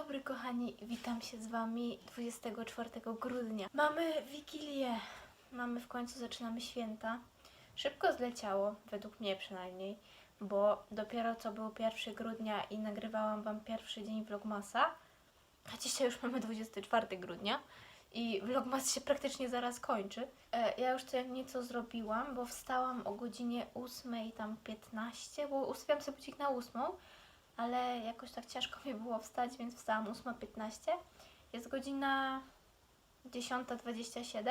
dobry kochani, witam się z Wami 24 grudnia. Mamy Wigilię, mamy w końcu, zaczynamy święta. Szybko zleciało, według mnie przynajmniej, bo dopiero co był 1 grudnia i nagrywałam Wam pierwszy dzień Vlogmasa, a dzisiaj już mamy 24 grudnia i Vlogmas się praktycznie zaraz kończy. E, ja już to nieco zrobiłam, bo wstałam o godzinie 8 tam 15, bo ustawiam sobie budzik na 8, ale jakoś tak ciężko mi było wstać, więc wstałam 8.15. Jest godzina 10.27.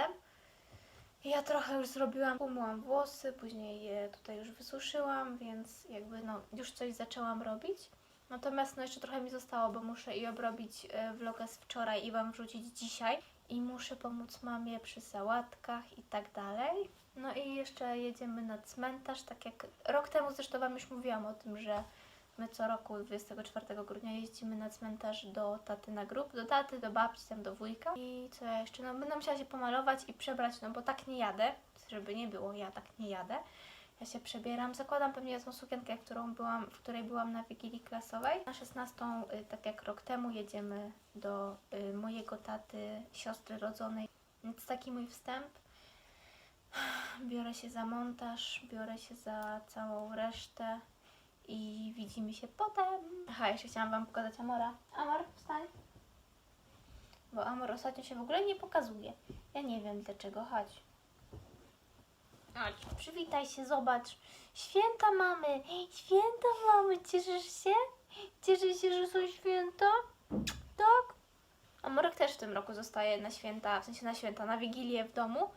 I Ja trochę już zrobiłam, umyłam włosy, później je tutaj już wysuszyłam, więc jakby no już coś zaczęłam robić. Natomiast no jeszcze trochę mi zostało, bo muszę i obrobić e, vloga z wczoraj i Wam wrzucić dzisiaj. I muszę pomóc mamie przy sałatkach i tak dalej. No i jeszcze jedziemy na cmentarz, tak jak rok temu zresztą Wam już mówiłam o tym, że My co roku 24 grudnia jeździmy na cmentarz do taty na grób, do taty, do babci, tam do wujka. I co ja jeszcze? No będę musiała się pomalować i przebrać, no bo tak nie jadę, żeby nie było, ja tak nie jadę. Ja się przebieram, zakładam pewnie tą sukienkę, którą byłam, w której byłam na Wigilii Klasowej. Na 16, y, tak jak rok temu, jedziemy do y, mojego taty, siostry rodzonej. Więc taki mój wstęp. Biorę się za montaż, biorę się za całą resztę i widzimy się potem. Aha, jeszcze chciałam Wam pokazać Amora. Amor, wstań. Bo Amor ostatnio się w ogóle nie pokazuje. Ja nie wiem dlaczego, chodź. Chodź, przywitaj się, zobacz. Święta mamy, święta mamy, cieszysz się? Cieszysz się, że są święta? Tak? Amorek też w tym roku zostaje na święta, w sensie na święta, na Wigilię w domu.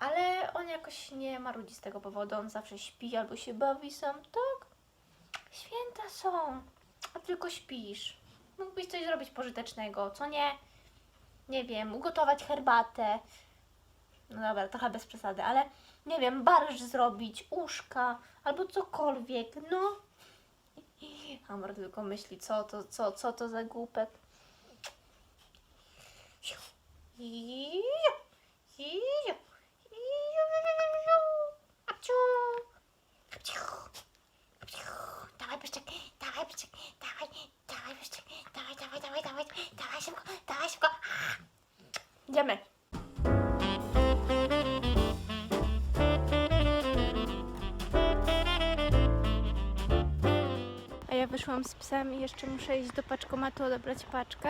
Ale on jakoś nie marudzi z tego powodu, on zawsze śpi albo się bawi sam, tak? Święta są, a tylko śpisz. Mógłbyś coś zrobić pożytecznego, co nie? Nie wiem, ugotować herbatę. No dobra, trochę bez przesady, ale nie wiem, barszcz zrobić, uszka albo cokolwiek, no. Amor tylko myśli, co to, co, co to za głupek. Iu, Wyszłam z psem i jeszcze muszę iść do paczkomatu odebrać paczkę,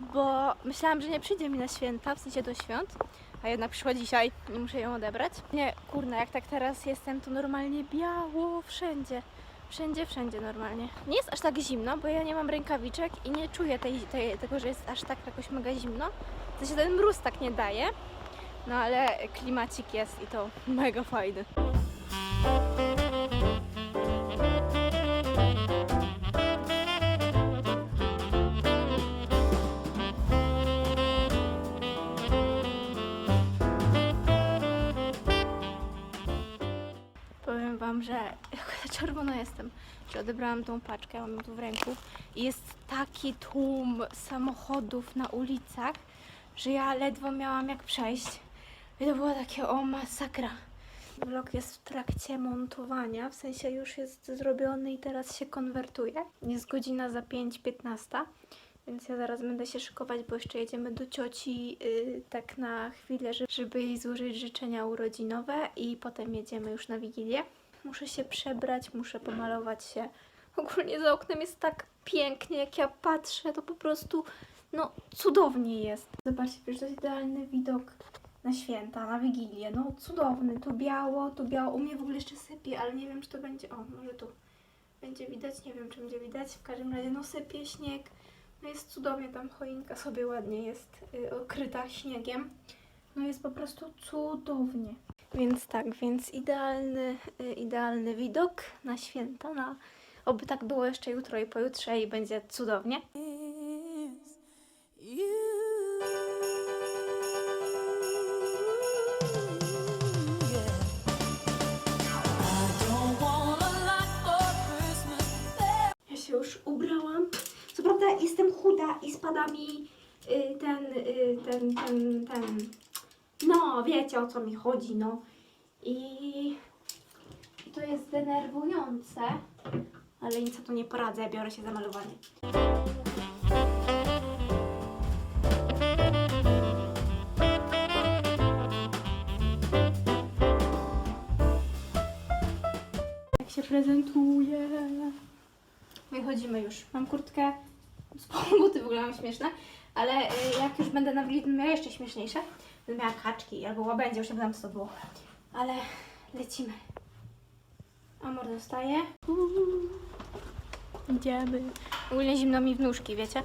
bo myślałam, że nie przyjdzie mi na święta, w sensie do świąt, a jednak przyszła dzisiaj i muszę ją odebrać. Nie, kurna, jak tak teraz jestem, to normalnie biało wszędzie. Wszędzie, wszędzie normalnie. Nie jest aż tak zimno, bo ja nie mam rękawiczek i nie czuję tej, tej, tego, że jest aż tak jakoś mega zimno. W sensie ten mróz tak nie daje, no ale klimacik jest i to mega fajny. Wam, że czerwono jestem, że odebrałam tą paczkę, mam ją tu w ręku i jest taki tłum samochodów na ulicach, że ja ledwo miałam jak przejść. I to było takie, o masakra. Vlog jest w trakcie montowania, w sensie już jest zrobiony i teraz się konwertuje. Jest godzina za 5.15, więc ja zaraz będę się szykować, bo jeszcze jedziemy do cioci yy, tak na chwilę, że- żeby jej złożyć życzenia urodzinowe i potem jedziemy już na Wigilię. Muszę się przebrać, muszę pomalować się. Ogólnie za oknem jest tak pięknie, jak ja patrzę, to po prostu no cudownie jest. Zobaczcie, przecież to jest idealny widok na święta, na Wigilię. No cudowny, tu biało, tu biało. U mnie w ogóle jeszcze sypie, ale nie wiem, czy to będzie... O, może tu będzie widać, nie wiem, czy będzie widać. W każdym razie, no sypie śnieg. No jest cudownie, tam choinka sobie ładnie jest y, okryta śniegiem. No jest po prostu cudownie. Więc tak, więc idealny, y, idealny widok na święta. Na, oby tak było jeszcze jutro i pojutrze i będzie cudownie. Ja się już ubrałam. Co prawda jestem chuda i spada mi y, ten, y, ten, ten, ten. No, wiecie o co mi chodzi, no. I to jest denerwujące, ale nic o to nie poradzę, biorę się za malowanie. Jak się prezentuje. Wychodzimy już. Mam kurtkę, z buty w ogóle mam śmieszne, ale y, jak już będę na Wilidnym, ja jeszcze śmieszniejsze. Będę miała kaczki albo łabędzie, już nie pamiętam co to było. Ale lecimy. Amor zostaje. Idziemy. Ogólnie zimno mi w nóżki, wiecie?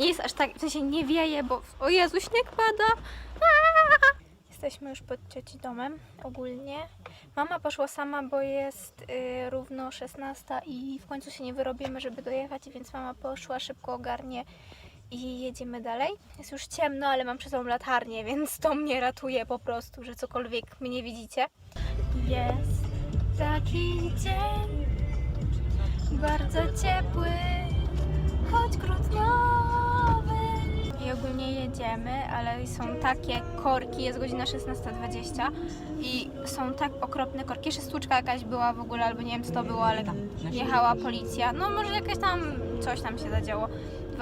Nie jest aż tak, w sensie nie wieje, bo o Jezu, śnieg pada. Jesteśmy już pod cioci domem ogólnie. Mama poszła sama, bo jest y, równo 16 i w końcu się nie wyrobimy, żeby dojechać, więc mama poszła, szybko ogarnie i jedziemy dalej. Jest już ciemno, ale mam przy sobą latarnię, więc to mnie ratuje po prostu, że cokolwiek mnie widzicie. Jest taki dzień, bardzo ciepły, choć grudniowy. I ogólnie jedziemy, ale są takie korki, jest godzina 16.20 i są tak okropne korki. Jeszcze stłuczka jakaś była w ogóle, albo nie wiem co to było, ale tam jechała policja. No może jakaś tam, coś tam się zadziało.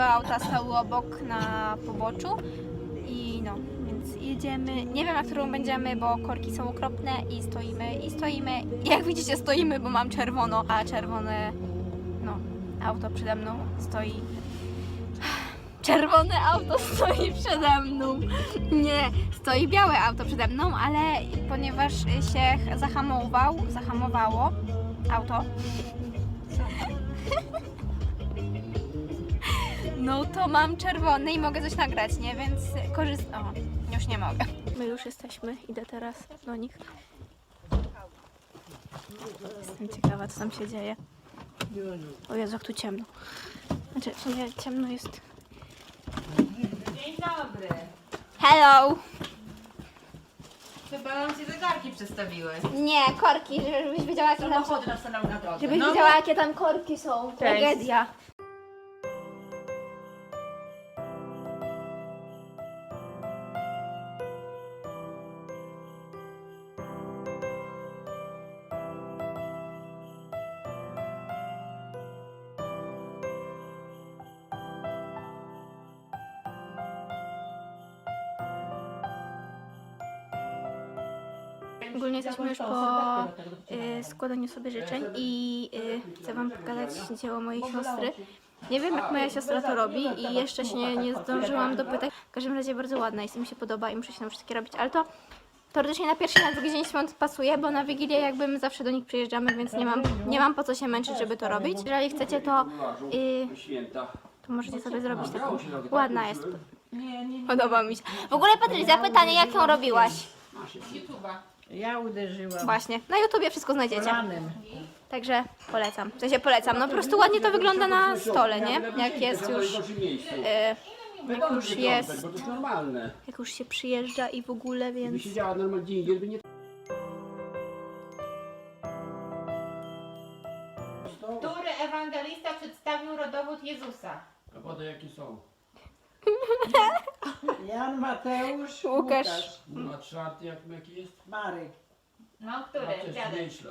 Dwa auta stały obok na poboczu i no, więc jedziemy. Nie wiem na którą będziemy, bo korki są okropne i stoimy, i stoimy. I jak widzicie stoimy, bo mam czerwono, a czerwone, no, auto przede mną stoi Czerwone auto stoi przede mną. Nie, stoi białe auto przede mną, ale ponieważ się zahamował, zahamowało auto. No to mam czerwony i mogę coś nagrać, nie? Więc korzystam. O, już nie mogę. My już jesteśmy, idę teraz do nich. Jestem ciekawa, co tam się dzieje. O Jezu, jak tu ciemno. Znaczy, w sumie ciemno jest Dzień dobry. Hello! Chyba nam się zegarki przedstawiłeś. Nie, korki, żebyś wiedziała jakie tam. Samochody nas stanęły na drodze. Żebyś No, wiedziała jakie tam korki są. Tragedia. Składaniu sobie życzeń i y, chcę Wam pokazać dzieło mojej siostry. Nie wiem jak moja siostra to robi i jeszcze się nie, nie zdążyłam dopytać. W każdym razie bardzo ładna jest, mi się podoba i muszę się nauczyć takie robić, ale to teoretycznie na pierwszy i na drugi dzień świąt pasuje, bo na Wigilię jakby my zawsze do nich przyjeżdżamy, więc nie mam, nie mam po co się męczyć, żeby to robić. Jeżeli chcecie to, y, to możecie sobie zrobić taką. Ładna jest. Podoba mi się. W ogóle Patrycja, pytanie jak ją robiłaś? YouTube'a. Ja uderzyłam Właśnie, na YouTubie wszystko znajdziecie. kolanem. Także polecam. W sensie polecam. No po prostu ładnie to wygląda na stole, nie? Jak jest już. E, jak już jest. Bo to jest normalne. Jak już się przyjeżdża i w ogóle, Gdyby więc. siedziała normalnie dzień indziej, by nie... Który ewangelista przedstawił rodowód Jezusa? A potem jakie są? Jan Mateusz Łukasz. Łukasz, No czwarty jak, jaki jest? Marek. No, który? też Dziadek. mniejsza.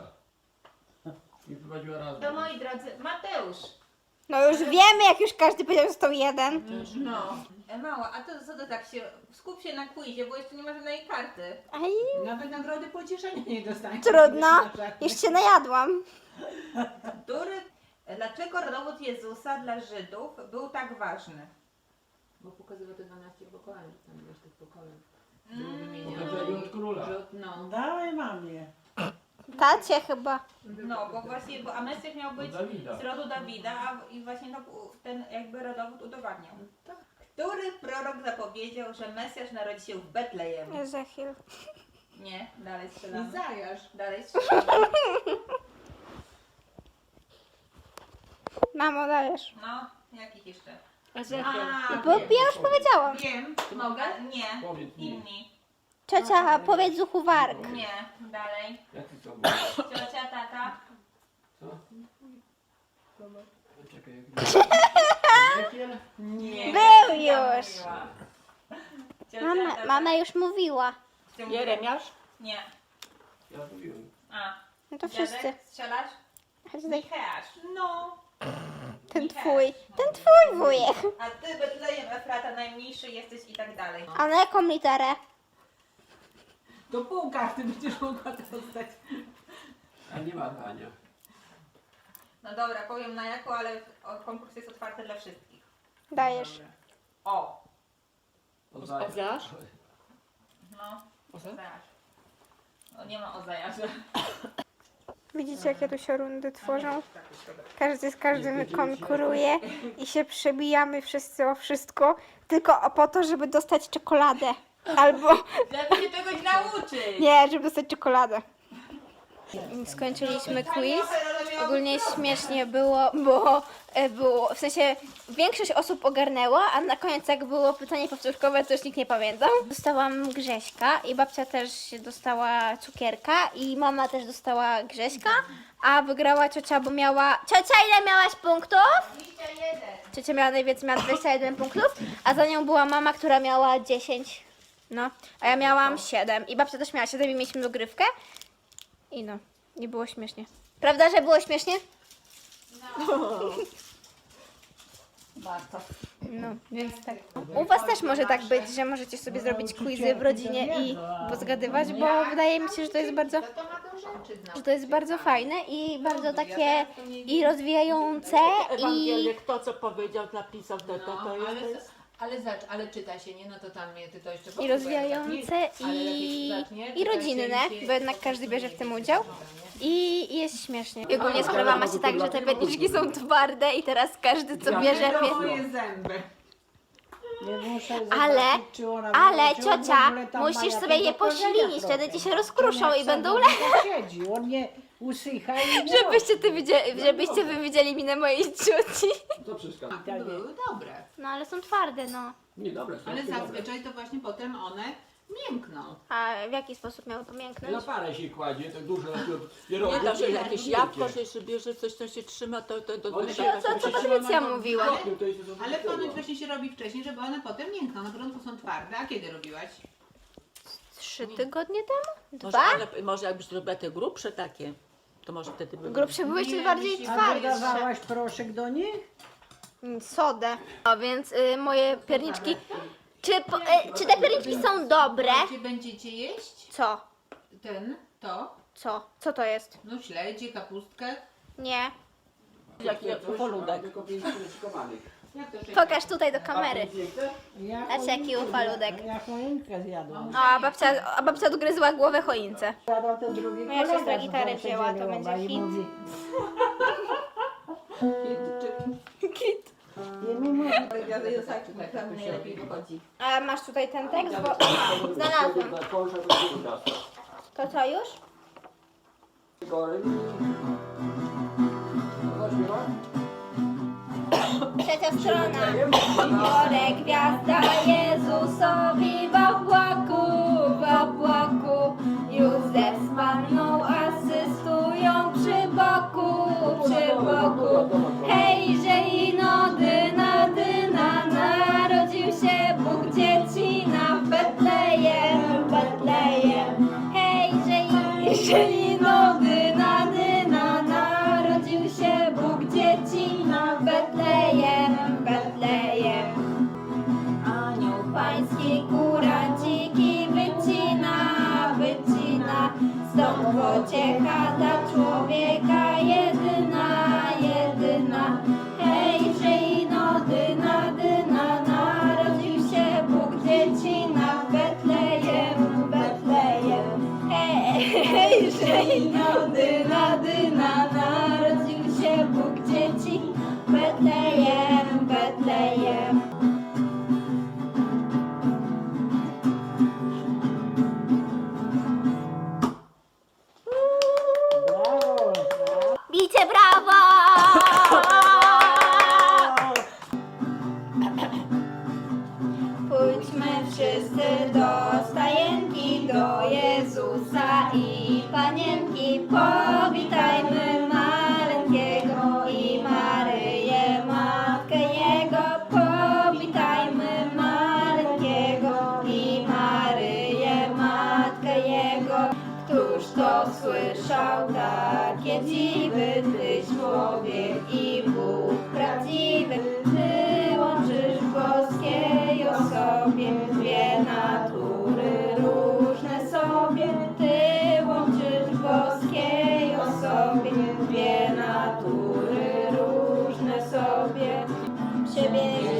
I prowadziła razem. To moi drodzy, Mateusz. No już wiemy, jak już każdy powiedział, że to jeden. No. E, Mała, a to co to tak się... Skup się na quizie, bo jeszcze nie ma żadnej karty. Aj, Nawet nagrody pocieszenia nie dostanie. trudno. Już się najadłam. Który... Dlaczego rodowód Jezusa dla Żydów był tak ważny? Bo pokazywał te 12 pokoleń, tam wiesz tych pokoleń. Pochodzenie od króla. Że od- No. Dawaj mamie. Tacie chyba. No, bo właśnie, bo a Mesjasz miał być Dawida. z rodu Dawida, a i właśnie to, ten jakby rodowód udowadniał. Który prorok zapowiedział, że Mesjasz narodzi się w Betlejemie? Ezechiel. Nie, dalej strzelamy. Izajasz. Dalej strzelamy. Mamo, dajesz. No, jakich jeszcze? A, Bo wiem. ja już powiedziałam. Wiem, mogę? Nie. Powiedz mi. Inni. Ciocia, powiedz zuchu warg. Nie, dalej. Jacy są? Ciocia, tata. Co? Czekaj, jak... Ezekiel? Nie. Był już. Ciocia, Mama, tata. mama już mówiła. Ty mówisz? Jeremiasz? Nie. Ja mówiłem. A. No to Dziadek, wszyscy. Strzelasz? Micheasz. No. Ten twój. Ten twój wujek. A ty Betlejem Efrata najmniejszy jesteś i tak dalej. A na jaką literę? Do półka, ty będziesz mogła to dostać. A nie ma Ania. No dobra, powiem na jaką, ale o- konkurs jest otwarty dla wszystkich. Dajesz. O! Ozajasz? No, ozajarz. No nie ma ozajarza. Widzicie, jakie tu się rundy tworzą? Każdy z każdym konkuruje i się przebijamy wszyscy o wszystko, tylko o- po to, żeby dostać czekoladę. Albo Żeby się czegoś nauczyć! nie, żeby dostać czekoladę. Skończyliśmy quiz. Ogólnie śmiesznie było, bo e, było, w sensie większość osób ogarnęła, a na koniec jak było pytanie powtórkowe, to już nikt nie pamiętał. Dostałam Grześka i babcia też dostała cukierka i mama też dostała Grześka, a wygrała ciocia, bo miała... Ciocia, ile miałaś punktów? 21. Ciocia miała najwięcej, miała 21 punktów, a za nią była mama, która miała 10. No, a ja miałam 7 i babcia też miała 7 i mieliśmy dogrywkę. I no, nie było śmiesznie. Prawda, że było śmiesznie? Bardzo. No, więc tak. U Was też może tak być, że możecie sobie zrobić quizy w rodzinie i pozgadywać, bo wydaje mi się, że to jest bardzo, że to jest bardzo fajne i bardzo takie i rozwijające i Ewangeliek to, co powiedział, napisał, to, to, to No, jest... ale, zacz, ale czyta się, nie? No to tam ty to jeszcze i rozwijające i, i rodzinne, bo jednak każdy bierze w tym udział. I jest śmiesznie. I ogólnie sprawa ma się tak, że te pierniczki są twarde i teraz każdy co bierze... Bie... Moje zęby. Nie muszę Ale- zobaczyć, czy ona Ale w ciocia, ogóle tam ma musisz jakieś sobie je poślinić, wtedy ci się rozkruszą i będą sobie lepiej. tak siedzi, on nie usycha i nie Żebyście, ty widzieli, żebyście wy widzieli minę mojej cioci. To przeszkadza. Tak Były dobre. No ale są twarde, no. Nie, dobra. Ale są dobre. zazwyczaj to właśnie potem one miękną. A w jaki sposób miało to Na mięknąć? parę się kładzie, tak dużo na przykład Nie da, że jakieś jabłko, że się bierze coś, co się trzyma, to, to, to, to, One to, się to, Co, co Patrycja mówiła? To jest- to Ale ponoć właśnie się robi wcześniej, żeby one potem miękną. Na początku są twarde, a kiedy robiłaś? Trzy tygodnie temu? może, Dwa? ale, może jakbyś zrobiła te grubsze takie, to może wtedy by Grubsze były jeszcze bardziej A twardsze. dodawałaś proszek do nich? Mm, Sodę. No więc y, moje pierniczki... Czy, po, y, czy te pierniczki są dobre? Gdzie będziecie jeść? Co? Ten, to, Co? Co to jest? no śledzie, kapustkę. Nie. Jak Coś, ufaludek. a tylko pięć. Pokaż tutaj do kamery. Ja Patrz, jaki choinkę ufaludek. zjadłam, Ja choinkę zjadłam. A babcia, a babcia odgryzła głowę choince. Zjadał ten drugi Moja kolega siostra z gitarę wzięła, to będzie i hit. mówi, Kit. I mi mówi, najlepiej wychodzi. A masz tutaj ten tekst? Bo znalazłam. To co już? Trzecia strona. Biorę gwiazda Jezusowi w obłaku, w obłaku. Józef z Panną asystują przy boku, przy boku. Hejże i no dyna, dyna, narodził się Bóg dziecina w Betlejem, w Betlejem. Hejże i no dyna, dyna,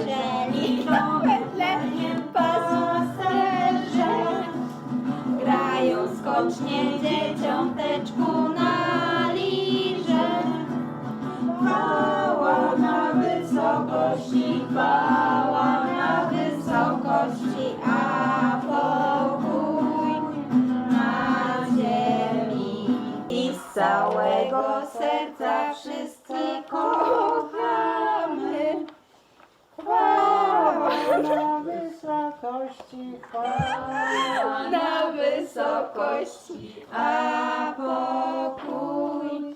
wybierzeli wedle pasażerze. Grają skocznie dzieciąteczku na wysokości, a pokój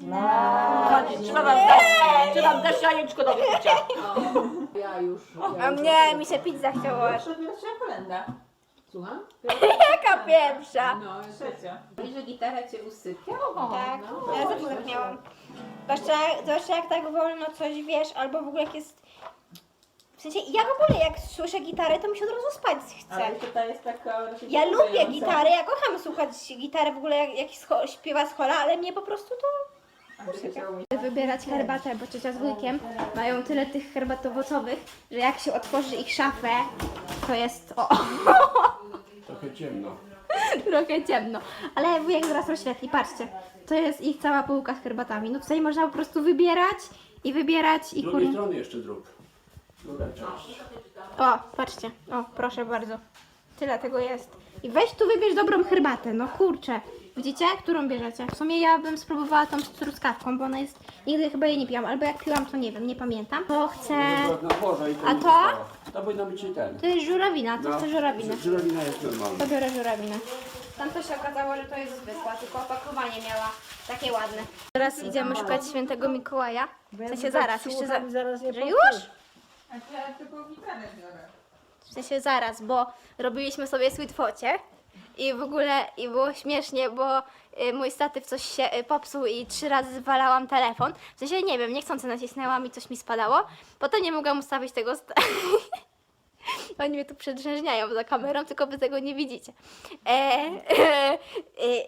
na Trzeba wam dać, trzeba wam dać jajeczko do wypicia. Ja już. Ja A już mnie, mi się pić zachciało. Pierwsza, pierwsza kolenda. Słucham? Jaka pierwsza? No, Trzecia. Widzisz, że gitara cię usypia? Tak, no. ja zawsze tak miałam. Zwłaszcza, zwłaszcza jak tak wolno coś wiesz, albo w ogóle jak jest... W sensie, ja w ogóle jak słyszę gitarę, to mi się od razu spać chce. Ale tutaj jest taka... Ja lubię gitarę, ja kocham słuchać gitary w ogóle jak, jak scho- śpiewa z chola, ale mnie po prostu to... Wybierać herbatę, bo ciocia z wujkiem mają tyle tych herbat owocowych, że jak się otworzy ich szafę, to jest o, Trochę ciemno. trochę ciemno. Ale wujek zaraz rozświetli, patrzcie. To jest ich cała półka z herbatami. No tutaj można po prostu wybierać i wybierać Z i drugiej kur... strony jeszcze drób. Druga część. O, patrzcie. O, proszę bardzo. Tyle tego jest. I weź tu wybierz dobrą herbatę, no kurczę. Widzicie, którą bierzecie? W sumie ja bym spróbowała tą z truskawką, bo ona jest... Nigdy chyba jej nie piłam, albo jak piłam, to nie wiem, nie pamiętam. To chcę... Na dworze i A nie to? zostało. To powinno być i ten. To jest żurawina, to chcę żurawinę. Żurawina jest normalna. To biorę żurawinę. Tam to się okazało, że to jest zwykła, tylko opakowanie miała takie ładne. Teraz idziemy szukać świętego Mikołaja. W sensie zaraz, jeszcze za... Zaraz je Że już? A to ja tylko gitarę biorę. W sensie zaraz, bo robiliśmy sobie sweet i w ogóle i było śmiesznie, bo y, mój statyw coś się y, popsuł i trzy razy zwalałam telefon. W sensie nie wiem, niechcący nacisnęłam i coś mi spadało. Potem nie mogłam ustawić tego. Oni mnie tu przedrzęźniają za kamerą, tylko wy tego nie widzicie. E, e,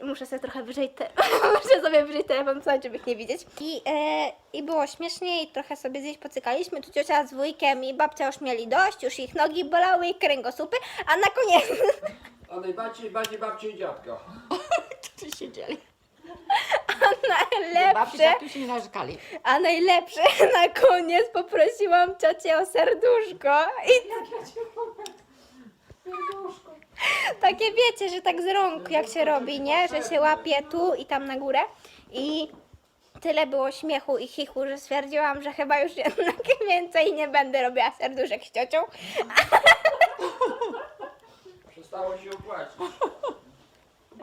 e, muszę sobie trochę wyżej, te, muszę sobie wyżej telefon wstać, żeby ich nie widzieć. I, e, I było śmiesznie i trochę sobie gdzieś pocykaliśmy. Tu ciocia z wujkiem i babcia już mieli dość, już ich nogi bolały i kręgosłupy, a na koniec A najbardziej bardziej babci i dziadka. Tu siedzieli. Babci najlepsze, tak tu się nie narzekali. a najlepsze na koniec poprosiłam ciocię o serduszko i takie wiecie, że tak z rąk jak się robi, nie? Że się łapie tu i tam na górę i tyle było śmiechu i chichu, że stwierdziłam, że chyba już jednak więcej nie będę robiła serduszek z ciocią. Przestało się opłacić.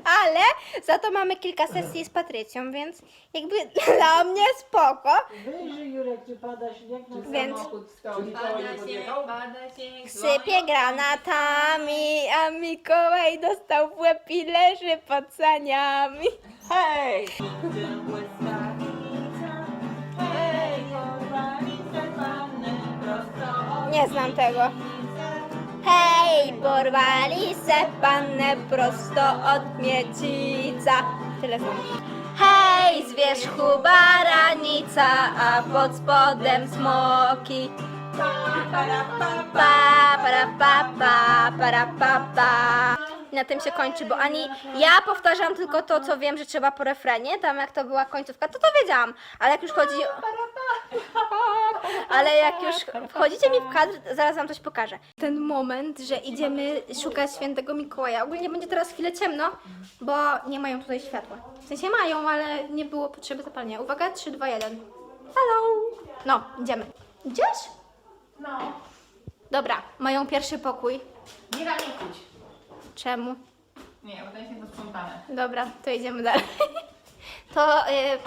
Ale za to mamy kilka sesji z Patrycją, więc jakby dla mnie spoko. Wyjrzyj Jurek, czy pada śnieg na Więc- Samochód stoi. Nie podjechał? pada Sypie granatami, a Mikołaj dostał w łeb i leży pod saniami. Hej! Hej, porwali se panny prosto od Nie znam tego. Hej, porwali se pannę prosto od miecica. Tyle. Hej, z wierzchu baranica, a pod spodem smoki. para, pa, pa. Pa, para, pa, pa, para, pa, pa. I na tym się kończy, bo ani ja powtarzam tylko to, co wiem, że trzeba po refrenie, tam jak to była końcówka, to to wiedziałam, ale jak już chodzi. Ale jak już wchodzicie mi w kadr, zaraz wam coś pokażę. Ten moment, że idziemy szukać świętego Mikołaja. Ogólnie będzie teraz chwilę ciemno, bo nie mają tutaj światła. W sensie mają, ale nie było potrzeby zapalenia. Uwaga, 3, 2, 1. Hello! No, idziemy. Idziesz? No. Dobra, mają pierwszy pokój. Nie da nie. Czemu? Nie, bo to jest nieposprzątane. Dobra, to idziemy dalej. To. Yy...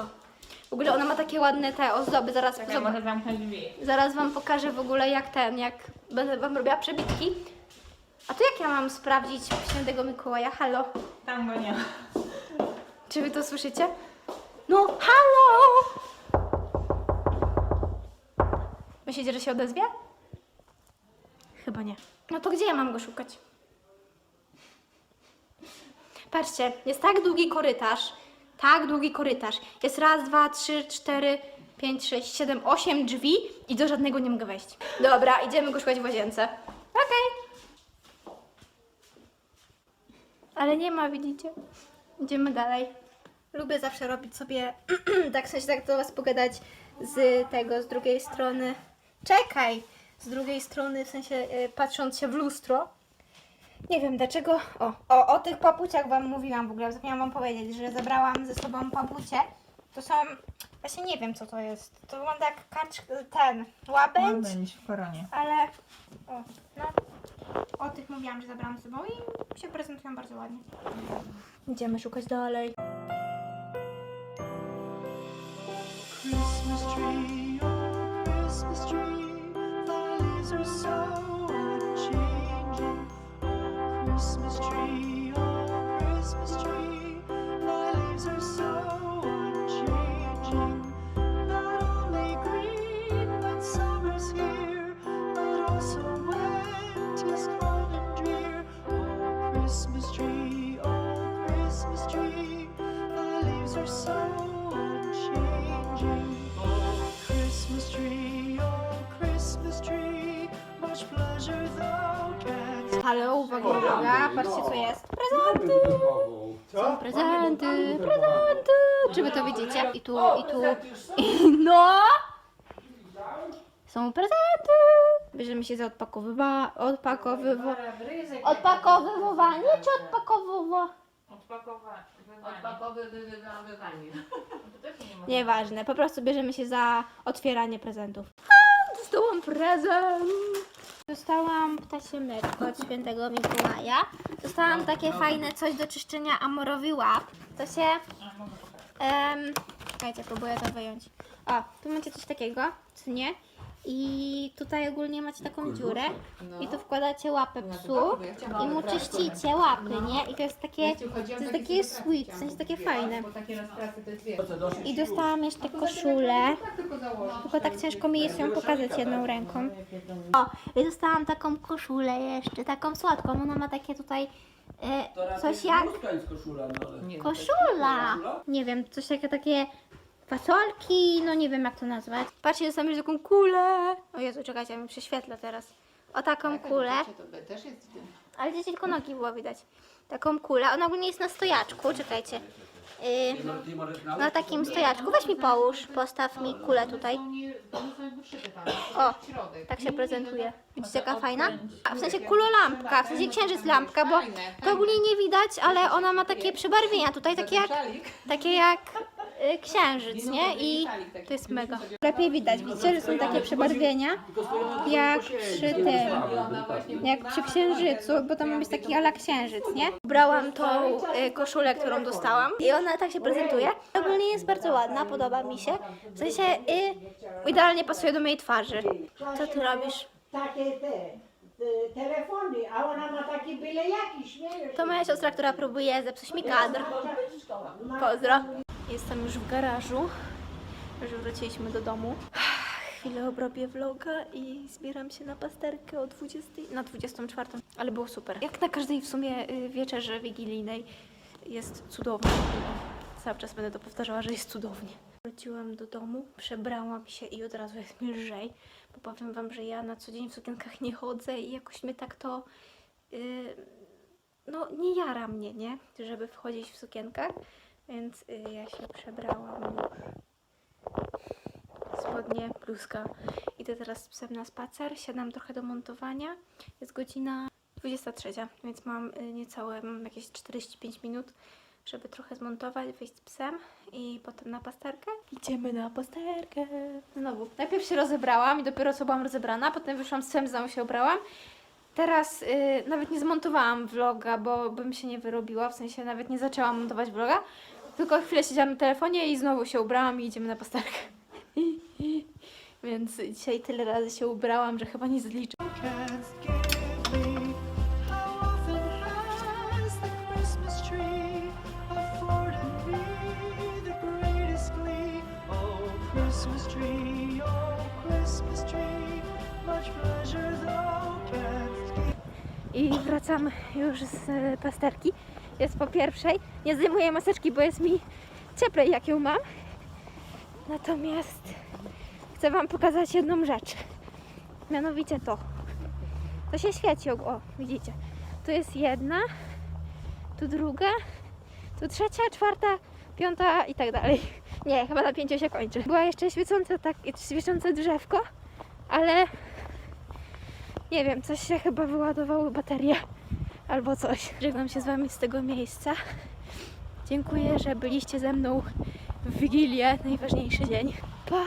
O. W ogóle ona ma takie ładne te ozdoby. Zaraz, Ja zob- może zamknąć drzwi. zaraz wam pokażę w ogóle jak ten, jak będę wam robiła przebitki. A to jak ja mam sprawdzić świętego Mikołaja? Halo? Tam go nie ma. Czy wy to słyszycie? No, halo! Myślicie, że się odezwie? Chyba nie. No to gdzie ja mam go szukać? Patrzcie, jest tak długi korytarz, tak długi korytarz. Jest raz, dwa, trzy, cztery, 5, 6, 7, 8 drzwi i do żadnego nie mogę wejść. Dobra, idziemy go szukać w łazience. Okej. Ale nie ma, widzicie? Idziemy dalej. Lubię zawsze robić sobie, tak w sensie tak do was pogadać z tego, z drugiej strony. Czekaj! Z drugiej strony, w sensie y, patrząc się w lustro. Nie wiem dlaczego. O, o, o tych papuciach wam mówiłam w ogóle. Zapomniałam wam powiedzieć, że zabrałam ze sobą papucie. To są. Właśnie nie wiem co to jest. To wygląda jak kacz, ten łabędź, Łabędź w koronie. ale. O, no. O tych mówiłam, że zabrałam ze sobą i się prezentują bardzo ładnie. Idziemy szukać dalej. Christmas tree, oh Christmas tree, Christmas tree, oh Christmas tree, thy leaves are so Halo, uwaga, uwaga, patrzcie co jest. Prezenty! Są prezenty, prezenty! Czy wy to widzicie? I tu, i tu, i no! Są prezenty! Bierzemy się za odpakowywa... odpakowywa... Odpakowywanie czy odpakowywa... Odpakowywanie. Nieważne, po prostu bierzemy się za otwieranie prezentów. Dostałam prezent! Dostałam ptasie mleczko od świętego Mikołaja. Dostałam takie fajne coś do czyszczenia amorowy łap. To się... Um, czekajcie, próbuję to wyjąć. O, tu macie coś takiego, co nie? I tutaj ogólnie macie taką dziurę i tu wkładacie łapę psu i mu czyścicie łapy, nie? I to jest takie, to jest takie sweet, w sensie takie fajne. I dostałam jeszcze koszulę, Tak tylko tak ciężko mi jest ją pokazać jedną ręką. O, i dostałam taką koszulę jeszcze, taką słodką. Ona ma takie tutaj e, coś jak no koszula. Nie wiem, coś takie takie fasolki, no nie wiem jak to nazwać. Patrzcie, dostałam jeszcze taką kulę. O Jezu, czekajcie, ja mi prześwietlę teraz. O taką kulę. To też jest w tym. Ale gdzieś tylko nogi było widać. Taką kulę. Ona ogólnie jest na stojaczku, czekajcie. Yy, na takim stojaczku. Weź mi połóż, postaw mi kulę tutaj. One są jakby. O, w środek. tak się prezentuje. Widzicie jaka fajna? A w sensie kulolampka, w sensie księżyc lampka, bo to ogólnie nie widać, ale ona ma takie przebarwienia tutaj, takie jak, takie jak y, księżyc, nie? I to jest mega. Lepiej widać, widzicie, że są takie przebarwienia jak przy tym, jak przy księżycu, bo to ma być taki ala księżyc, nie? Brałam tą y, koszulę, którą dostałam i ona tak się prezentuje. Ogólnie jest bardzo ładna, podoba mi się. W sensie y, idealnie pasuje do mojej twarzy. Co ty robisz? Takie te, te telefony, a ona ma taki byle jaki, śmiejesz. To moja siostra, która próbuje zepsuć mi kadr. Pozdro. Jestem już w garażu. Już wróciliśmy do domu. Chwilę obrobię vloga i zbieram się na pasterkę o 20, na 24. Ale było super. Jak na każdej w sumie y, wieczerzy wigilijnej jest cudownie. Cały czas będę to powtarzała, że jest cudownie. Wróciłam do domu, przebrałam się i od razu jest mi lżej. Bo powiem wam, że ja na co dzień w sukienkach nie chodzę i jakoś mnie tak to... y, no nie jara mnie, nie? Żeby wchodzić w sukienkach, więc y, ja się przebrałam już. Spodnie, bluzka. Idę teraz z psem na spacer, siadam trochę do montowania. Jest godzina 23, więc mam y, niecałe, mam jakieś 45 minut, żeby trochę zmontować, wyjść z psem i potem na pasterkę. Idziemy na pasterkę. Znowu. Najpierw się rozebrałam i dopiero co byłam rozebrana, potem wyszłam z psem, znowu się ubrałam. Teraz y, nawet nie zmontowałam vloga, bo bym się nie wyrobiła, w sensie nawet nie zaczęłam montować vloga, tylko chwilę siedziałam na telefonie i znowu się ubrałam i idziemy na pasterkę. Więc dzisiaj tyle razy się ubrałam, że chyba nie zliczę. I wracam już z pasterki. Jest po pierwszej. Nie zdejmuję maseczki, bo jest mi cieplej jak ją mam. Natomiast chcę Wam pokazać jedną rzecz. Mianowicie to. To się świeci, o, widzicie. Tu jest jedna, tu druga, tu trzecia, czwarta, piąta i tak dalej. Nie, chyba na pięciu się kończy. Była jeszcze świecące, tak, świecące drzewko, ale nie wiem, coś się chyba wyładowały baterie albo coś. Żegnam się z Wami z tego miejsca. Dziękuję, że byliście ze mną w Wigilię, najważniejszy dzień. Pa!